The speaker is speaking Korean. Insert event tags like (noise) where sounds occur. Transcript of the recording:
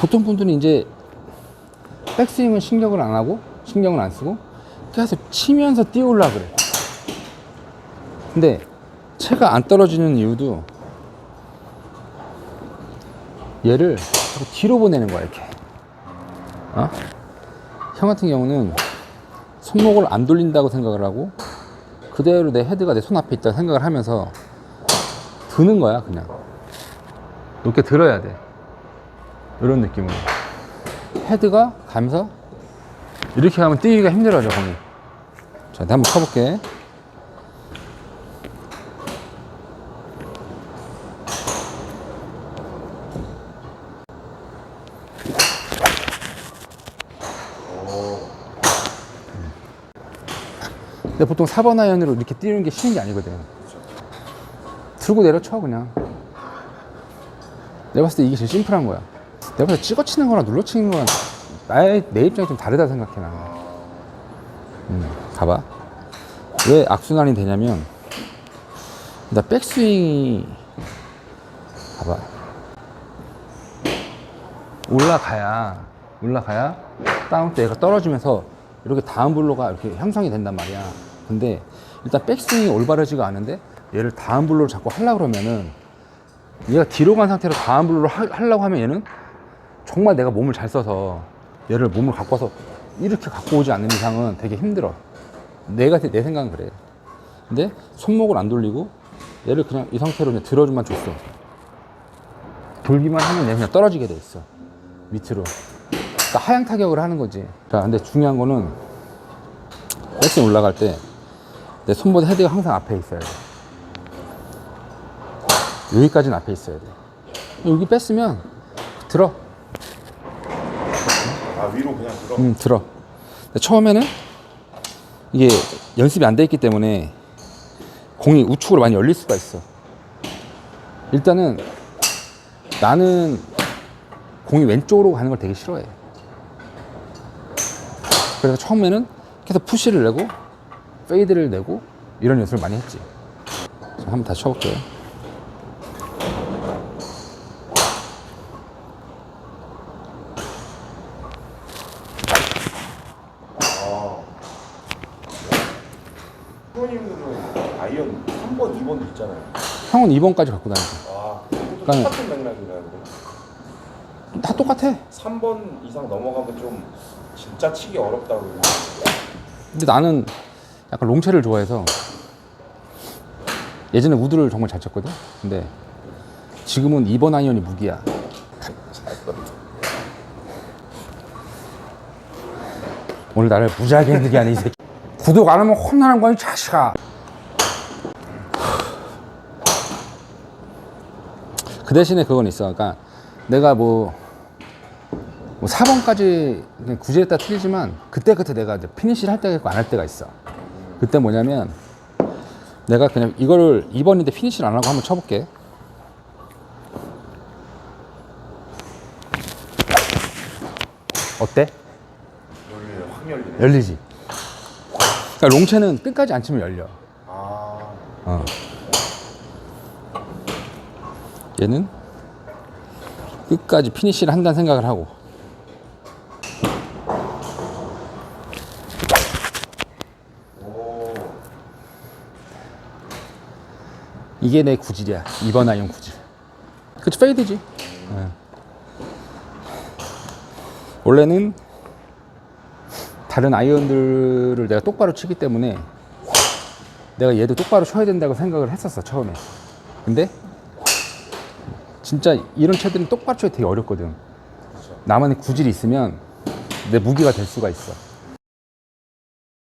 보통 분들은 이제 백스윙은 신경을 안 하고 신경을 안 쓰고 계속 치면서 뛰어올라 그래. 근데 채가 안 떨어지는 이유도 얘를 뒤로 보내는 거야 이렇게. 어? 형 같은 경우는 손목을 안 돌린다고 생각을 하고 그대로 내 헤드가 내 손 앞에 있다고 생각을 하면서 드는 거야 그냥 이렇게 들어야 돼 이런 느낌으로 헤드가 가면서 이렇게 가면 뛰기가 힘들어져 공이 자 한번 쳐볼게 근데 보통 4번 아이언으로 이렇게 뛰는 게 쉬운 게 아니거든. 들고 내려쳐 그냥. 내가 봤을 때 이게 제일 심플한 거야. 내가 봤을 때 찍어 치는 거랑 눌러 치는 거랑 나의 내 입장이 좀 다르다 생각해 나는. 음, 가봐. 왜 악순환이 되냐면 나 백스윙이 봐봐. 올라가야 올라가야 다운 때 얘가 떨어지면서 이렇게 다음 블로가 이렇게 형성이 된단 말이야. 근데 일단 백스윙이 올바르지가 않은데 얘를 다음 블로를 자꾸 하려고 그러면은 얘가 뒤로 간 상태로 다음 블로를 하, 하려고 하면 얘는 정말 내가 몸을 잘 써서 얘를 몸을 갖고 와서 이렇게 갖고 오지 않는 이상은 되게 힘들어. 내가 내 생각은 그래. 근데 손목을 안 돌리고 얘를 그냥 이 상태로 그냥 들어주만 줬어. 돌기만 하면 얘 그냥 떨어지게 돼 있어. 밑으로. 그러니까 하향 타격을 하는 거지. 자, 근데 중요한 거는 백스윙 올라갈 때 내 손보다 헤드가 항상 앞에 있어야 돼. 여기까지는 앞에 있어야 돼. 여기 뺐으면 들어. 아 위로 그냥 들어. 음, 들어. 근데 처음에는 이게 연습이 안 돼 있기 때문에 공이 우측으로 많이 열릴 수가 있어. 일단은 나는 공이 왼쪽으로 가는 걸 되게 싫어해. 그래서 처음에는 계속 푸시를 내고 페이드를 내고 이런 연습을 많이 했지. 자, 한번 다시 쳐볼게요. 프로님들은 아이언 3번, 2번도 있잖아요. 형은 2번까지 갖고 다니지. 아, 그러니까- 똑같은 맥락인가요? 그럼? 다 똑같아. 3번 이상 넘어가면 좀 진짜 치기 어렵다고. 근데 나는 약간 롱체를 좋아해서 예전에 우드를 정말 잘 쳤거든. 근데 지금은 2번 아이언이 무기야. 오늘 나를 무지하게 (laughs) 힘들게 하는 이 새끼. 구독 안 하면 혼나는 거야, 이 자식아. 그 대신에 그건 있어. 그러니까 내가 뭐, 뭐 4번까지 그냥 굳이 했다 틀리지만 그때그때 내가 이제 피니시를 할 때가 있고 안 할 때가 있어. 그때 뭐냐면 내가 그냥 이거를 2번인데 피니시를 안 하고 한번 쳐볼게. 어때? 열려요. 확 열리네. 열리지. 그러니까 롱체는 끝까지 안 치면 열려. 아, 어. 얘는 끝까지 피니시를 한다는 생각을 하고. 오. 이게 내 구질이야. 2번 아이언 구질. 그치, 페이드지. 예. 원래는 다른 아이언들을 내가 똑바로 치기 때문에 내가 얘도 똑바로 쳐야 된다고 생각을 했었어, 처음에. 근데 진짜 이런 채들은 똑바로 쳐야 되게 어렵거든. 나만의 구질이 있으면 내 무기가 될 수가 있어.